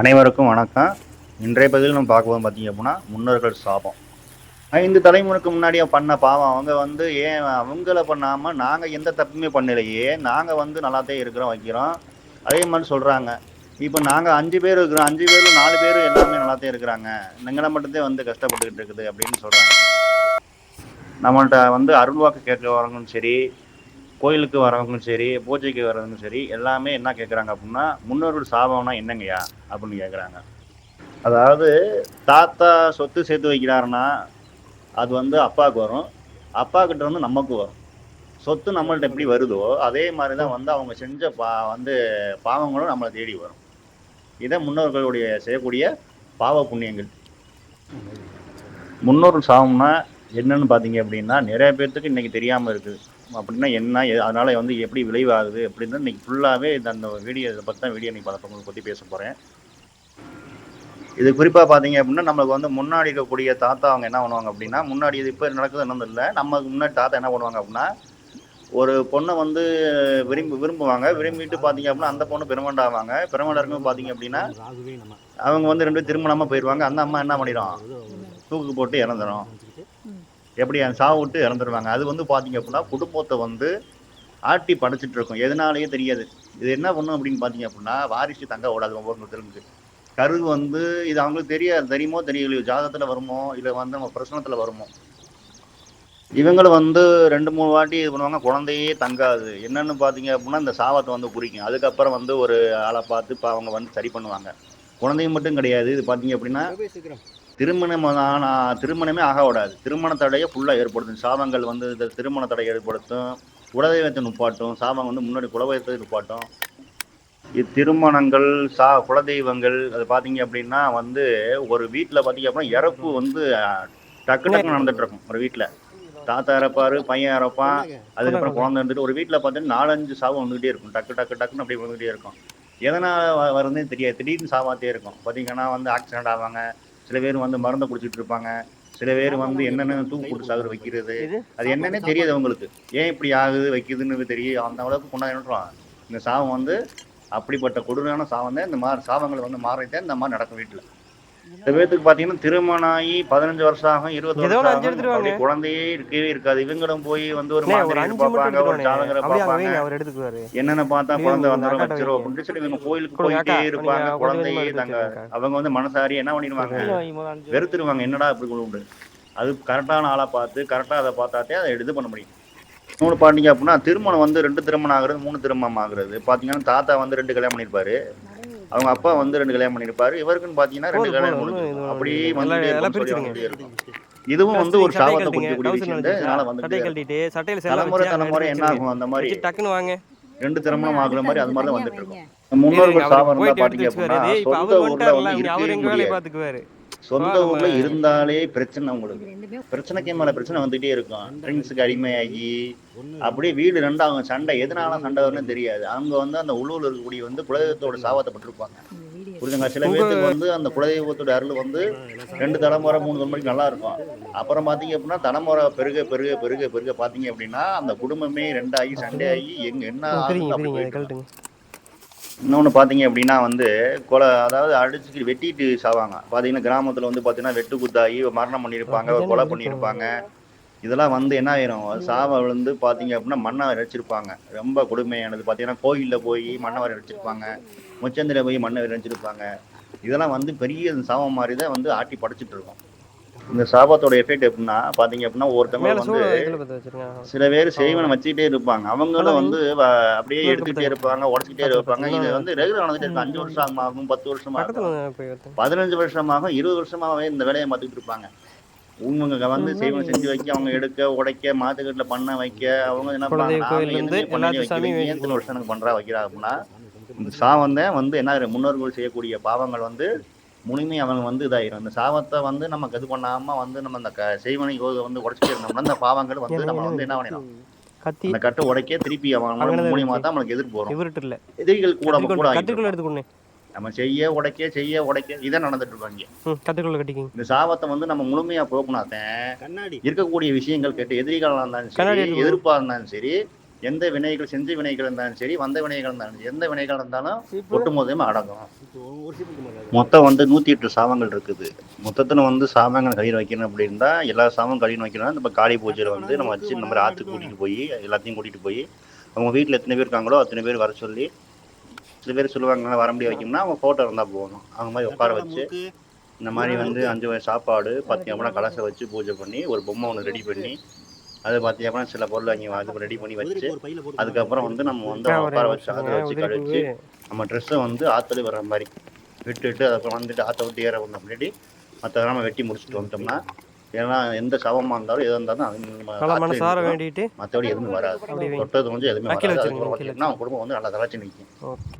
அனைவருக்கும் வணக்கம். இன்றைய பதில் நம்ம பார்க்க போது பார்த்தீங்க அப்படின்னா முன்னோர்கள் சாபம். ஐந்து தலைமுறைக்கு முன்னாடியே பண்ண பாவம் அவங்க வந்து ஏன் அவங்கள பண்ணாமல் நாங்கள் எந்த தப்புமே பண்ணலையே நாங்கள் வந்து நல்லாத்தே இருக்கிறோம் வைக்கிறோம். அதே மாதிரி சொல்கிறாங்க இப்போ நாங்கள் அஞ்சு பேர் இருக்கிறோம் அஞ்சு பேர் நாலு பேர் எல்லாமே நல்லாத்தே இருக்கிறாங்க. நீங்களை மட்டும்தான் வந்து கஷ்டப்பட்டுக்கிட்டு இருக்குது அப்படின்னு சொல்கிறாங்க நம்மள்கிட்ட வந்து அருள்வாக்கு கேட்க வரவங்களும் சரி கோயிலுக்கு வரவங்களும் சரி பூஜைக்கு வரவங்களும் சரி எல்லாமே என்ன கேட்குறாங்க அப்படின்னா முன்னோர்கள் சாபம்னா என்னங்கய்யா? அப்படின்னு கேட்குறாங்க அதாவது தாத்தா சொத்து சேர்த்து வைக்கிறாருன்னா அது வந்து அப்பாவுக்கு வரும். அப்பா கிட்ட வந்து நமக்கு வரும். சொத்து நம்மள்ட்ட எப்படி வருதோ அதே மாதிரி தான் வந்து அவங்க செஞ்ச பா வந்து பாவங்களும் நம்மளை தேடி வரும். இதை முன்னோர்களுடைய செய்யக்கூடிய பாவ புண்ணியங்கள். முன்னோர்கள் சாபம்னா என்னன்னு பார்த்தீங்க அப்படின்னா நிறைய பேர்த்துக்கு இன்றைக்கி தெரியாமல் இருக்குது. அப்படின்னா என்ன எ- அதனால வந்து எப்படி விளைவாகுது அப்படின்னு இன்னைக்கு ஃபுல்லாகவே இந்த அந்த வீடியோ இதை பற்றி தான் வீடியோ இன்னைக்கு பழக்கங்களை பற்றி பேச போகிறேன் இது குறிப்பாக பார்த்தீங்க அப்படின்னா நம்மளுக்கு வந்து முன்னாடி இருக்கக்கூடிய தாத்தா அவங்க என்ன பண்ணுவாங்க அப்படின்னா முன்னாடி இது இப்போ நடக்குது என்னன்னு இல்லை நமக்கு முன்னாடி தாத்தா என்ன பண்ணுவாங்க அப்படின்னா ஒரு பொண்ணை வந்து விரும்பி விரும்புவாங்க. விரும்பிட்டு பார்த்தீங்க அப்படின்னா அந்த பொண்ணு பெருமண்டா ஆவாங்க. பெருமண்டா இருக்கும்போது பார்த்தீங்க அப்படின்னா அவங்க வந்து ரெண்டு பேரும் திருமணமாக போயிடுவாங்க அந்த அம்மா என்ன பண்ணிடும்? தூக்கு போட்டு இறந்துடும் எப்படி அந்த சாவு விட்டு இறந்துருவாங்க? அது வந்து பார்த்தீங்க அப்படின்னா குடும்பத்தை வந்து ஆட்டி படைச்சிட்டு இருக்கும். எதனாலேயே தெரியாது. இது என்ன பண்ணும் அப்படின்னு பார்த்தீங்க அப்படின்னா வாரிசு தங்க ஓடாது ஒவ்வொருத்தருக்கு கரு வந்து இது அவங்களுக்கு தெரியாது. தெரியுமோ தெரியலையோ ஜாதகத்தில் வருமோ இல்லை வந்து நம்ம பிரசனத்தில் வருமோ. இவங்களும் வந்து ரெண்டு மூணு வாட்டி இது பண்ணுவாங்க குழந்தையே தங்காது. என்னன்னு பார்த்தீங்க அப்படின்னா இந்த சாவத்தை வந்து குறிக்கும். அதுக்கப்புறம் வந்து ஒரு ஆளை பார்த்து இப்போ அவங்க வந்து சரி பண்ணுவாங்க. குழந்தையும் மட்டும் கிடையாது. இது பார்த்தீங்க அப்படின்னா திருமணம் திருமணமே ஆக திருமண தடையை ஃபுல்லாக ஏற்படுத்தும். சாபங்கள் வந்து இந்த திருமண தடை ஏற்படுத்தும். குலதெய்வத்தை நுப்பாட்டும் சாபம் வந்து முன்னாடி குலதெய்வத்தை நுப்பாட்டும் இத்திருமணங்கள் சா குலதெய்வங்கள் அது பார்த்தீங்க அப்படின்னா வந்து ஒரு வீட்டில் பார்த்தீங்க அப்படின்னா இறப்பு வந்து டக்கு டக்கு நடந்துட்டு இருக்கும் ஒரு வீட்டில் தாத்தா இறப்பாரு பையன் இறப்பான் அதுக்கப்புறம் குழந்தை இருந்துட்டு ஒரு வீட்டில் பார்த்தீங்கன்னா நாலஞ்சு சாபம் வந்துகிட்டே இருக்கும். டக்கு டக்கு டக்குன்னு அப்படி வந்துகிட்டே இருக்கும். எதனால் வ- வருதுன்னு தெரியாது. திடீர்னு சாபாத்தே இருக்கும். பார்த்தீங்கன்னா வந்து ஆக்சிடென்ட் ஆவாங்க. சில பேர் வந்து மருந்து குடிச்சிட்டு இருப்பாங்க. சில பேர் வந்து என்னென்ன தூக்கு போட்டு சாகுற வைக்கிறது. அது என்னன்னே தெரியாது அவங்களுக்கு. ஏன் இப்படி ஆகுது வைக்குதுன்னு தெரியும் அந்த அளவுக்கு கொண்டாடுறோம் இந்த சாபம் வந்து அப்படிப்பட்ட கொடூரான சாபம் தான். இந்த மாதிரி சாபங்கள் வந்து மாறித்தான் இந்த மாதிரி நடக்கும் வீட்டில். சில பேர்த்துக்கு பார்த்தீங்கன்னா திருமணம் ஆகி பதினஞ்சு வருஷம் ஆகும் இருபது வருஷம் ஆகும். குழந்தையே இருக்கவே இருக்காது. இவங்களும் போய் வந்து ஒரு மாதிரி பார்ப்பாங்க ஒரு. ஜாதகரை பார்ப்பாங்க. என்னென்ன பார்த்தா குழந்தை அக்காட்ட வச்சிரும். அப்படின்னு சொல்லி இவங்க கோயிலுக்கு போயிட்டே இருப்பாங்க. குழந்தையே தாங்க எடுத்து. அவங்க வந்து மனசாரி என்ன பண்ணிடுவாங்க? வெறுத்து வெறுத்துருவாங்க. என்னடா இப்படி கொண்டு அது கரெக்டான ஆளா பார்த்து கரெக்டா அதை பார்த்தாத்தே அதை இது பண்ண முடியும். இன்னொன்று பார்த்தீங்க அப்படின்னா திருமணம் வந்து ரெண்டு திருமணம் ஆகுறது மூணு திருமணம் ஆகுறது. பார்த்தீங்கன்னா தாத்தா வந்து ரெண்டு கல்யாணம் பண்ணியிருப்பாரு. அவங்க அப்பா வந்து ரெண்டு கல்யாணம் பண்ணியிருப்பாரு. இவருக்குன்னு பார்த்தீங்கன்னா ரெண்டு கல்யாணம் ஒண்ணும் அப்படியே வந்து இதுவும் வந்து ஒரு சாபத்தை trouser விஷயம் இதனால. வந்து தலைமுறை தலைமுறை என்ன. ஆகும் அந்த மாதிரி டக்குன்னு வாங்க. ரெண்டு திருமணம் ஆகுற மாதிரி அது மாதிரி தான் வந்துட்டு இருக்கும். முன்னோர்கள் சாபம் இருந்தா பாத்தீங்க அப்படின்னா சொந்த ஊர்ல வந்து இருக்கவே முடியாது. பாத்துக்குவாரு? சொந்த. ஊர்ல இருந்தாலே பிரச்சனை உங்களுக்கு. பிரச்சனைக்கு மேல பிரச்சனை வந்துட்டே இருக்கும். ட்ரிங்க்ஸுக்கு அடிமையாகி அப்படியே வீடு ரெண்டாகும் சண்டை. எதனால சண்டை வரும்னு தெரியாது. அவங்க வந்து அந்த உள்ளூர்ல இருக்கக்கூடிய வந்து குலதெய்வத்தோட சாபத்தை பட்டிருப்பாங்க புரியுதுங்க சில பேர்த்துக்கு வந்து அந்த குலதெய்வத்தோட அருள் வந்து ரெண்டு தலைமுறை மூணு தலைமுறைக்கு நல்லா இருக்கும் அப்புறம் பாத்தீங்க அப்படின்னா தலைமுறை பெருக பெருக பெருக பெருக பாத்தீங்க அப்படின்னா அந்த குடும்பமே ரெண்டாகி சண்டை ஆகி எங்க என்ன தெரியுங்க அப்படி இன்னொன்று பார்த்தீங்க அப்படின்னா வந்து கொலை அதாவது அடிச்சுக்கிட்டு வெட்டிட்டு சாவாங்க. பார்த்தீங்கன்னா கிராமத்தில் வந்து பார்த்தீங்கன்னா வெட்டு குத்தாகி மரணம் பண்ணியிருப்பாங்க கொலை பண்ணியிருப்பாங்க இதெல்லாம் வந்து என்ன ஆயிரும்? சாவை விழுந்து பார்த்தீங்க அப்படின்னா மண்ணை அரைச்சிருப்பாங்க ரொம்ப கொடுமையானது. பார்த்தீங்கன்னா கோயிலில் போய் மண்ணை வரை அரைச்சிருப்பாங்க முச்சந்தில போய் மண்ணை வரை அரைச்சிருப்பாங்க இதெல்லாம் வந்து பெரிய சாபம் மாதிரி தான் வந்து ஆட்டி படைச்சிட்டு இருக்கோம். இந்த சாபத்தோட எஃபெக்ட் எப்படின்னா பார்த்தீங்க அப்படின்னா ஒருத்தவங்க வந்து சில பேர் செய்வனை வச்சுக்கிட்டே இருப்பாங்க. அவங்களும் வந்து அப்படியே எடுத்துக்கிட்டே இருப்பாங்க உடச்சிக்கிட்டே இருப்பாங்க. இது வந்து ரெகுலர் நடந்துட்டு இருக்கு. அஞ்சு வருஷம் ஆகும் பத்து வருஷம். பதினஞ்சு வருஷமாகும் இருபது வருஷமாவே இந்த வேலையை பார்த்துக்கிட்டு இருப்பாங்க. உங்க வந்து செய்வனை செஞ்சு வைக்க அவங்க எடுக்க உடைக்க மாத்துக்கட்டுல பண்ண வைக்க அவங்க என்ன பண்ணாங்க வருஷம் எனக்கு பண்றா வைக்கிறா அப்படின்னா இந்த சாவம் தான் வந்து என்ன? முன்னோர்கள் செய்யக்கூடிய பாவங்கள் வந்து முழுமை அவங்க வந்து இதாயிரும் இந்த சாபத்தை வந்து நமக்கு இது பண்ணாம வந்து நம்ம அந்த க- செய்வனை யோக வந்து உடைச்சிட்டே இருந்தோம்னா அந்த பாவங்கள் வந்து நம்ம வந்து என்ன பண்ணிடும்? கத்தி அந்த கட்டை உடைக்க திருப்பி அவங்க அங்கதான் மூலியமா தான் நம்மளுக்கு எதிர்ப்பு வரும். இவர்கிட்ட இல்ல. எதிரிகள் கூட கூட எடுத்துக்கொண்டு. நம்ம செய்ய உடைக்க செய்ய உடைக்க இதான் நடந்துட்டு இருக்காங்க. ம் கத்திரிக்கோள் கட்டிக்கிங்க. இந்த சாபத்தை வந்து நம்ம முழுமையா போக்குனாத்தேன் கண்ணாடி. இருக்கக்கூடிய விஷயங்கள் கேட்டு எதிரிகளா இருந்தாலும் சரி எதிர்ப்பா இருந்தாலும் சரி எந்த வினைகள் செஞ்ச வினைகள் இருந்தாலும் சரி வந்த வினைகள் இருந்தாலும் எந்த வினைகள் இருந்தாலும் ஒட்டு மொத்தமே அடங்கும். மொத்தம் வந்து நூத்தி எட்டு சாபங்கள் இருக்குது. மொத்தத்துல வந்து சாபங்கள் கழிவு வைக்கணும் அப்படின்னா எல்லா சாபம் கழிவு வைக்கணும்னா நம்ம காளி பூஜையில வந்து நம்ம வச்சு நம்ம ஆத்துக்கு கூட்டிட்டு போய் எல்லாத்தையும் கூட்டிட்டு போய் அவங்க வீட்டுல எத்தனை பேர் இருக்காங்களோ அத்தனை பேர் வர சொல்லி சில பேர் சொல்லுவாங்க வர முடிய வைக்கணும்னா அவங்க போட்டோ இருந்தா போகணும் அவங்க மாதிரி உட்கார வச்சு இந்த மாதிரி வந்து அஞ்சு வகை சாப்பாடு பார்த்தீங்கன்னா கலசை வச்சு பூஜை பண்ணி ஒரு பொம்மை ஒன்று ரெடி பண்ணி அது பார்த்தீங்கன்னா சில பொருள் வாங்கி அது ரெடி பண்ணி வச்சு அதுக்கப்புறம் வந்து நம்ம வந்து உட்கார வச்சு அதில் வச்சு கழிச்சு. நம்ம ட்ரெஸ்ஸை வந்து ஆற்றுல வர்ற மாதிரி விட்டுட்டு அதுக்கப்புறம் வந்துட்டு ஆற்ற விட்டு ஏற வந்த முன்னாடி மற்ற நம்ம வெட்டி முடிச்சுட்டு வந்துட்டோம்னா ஏன்னா எந்த சவமாக இருந்தாலும் எது இருந்தாலும் அது மற்றபடி எதுவுமே வராது. தொட்டது வந்து எதுவுமே வராது அதுக்கப்புறம் பார்த்தீங்கன்னா குடும்பம் வந்து நல்லா தளர்ச்சி நிற்கும் ஓகே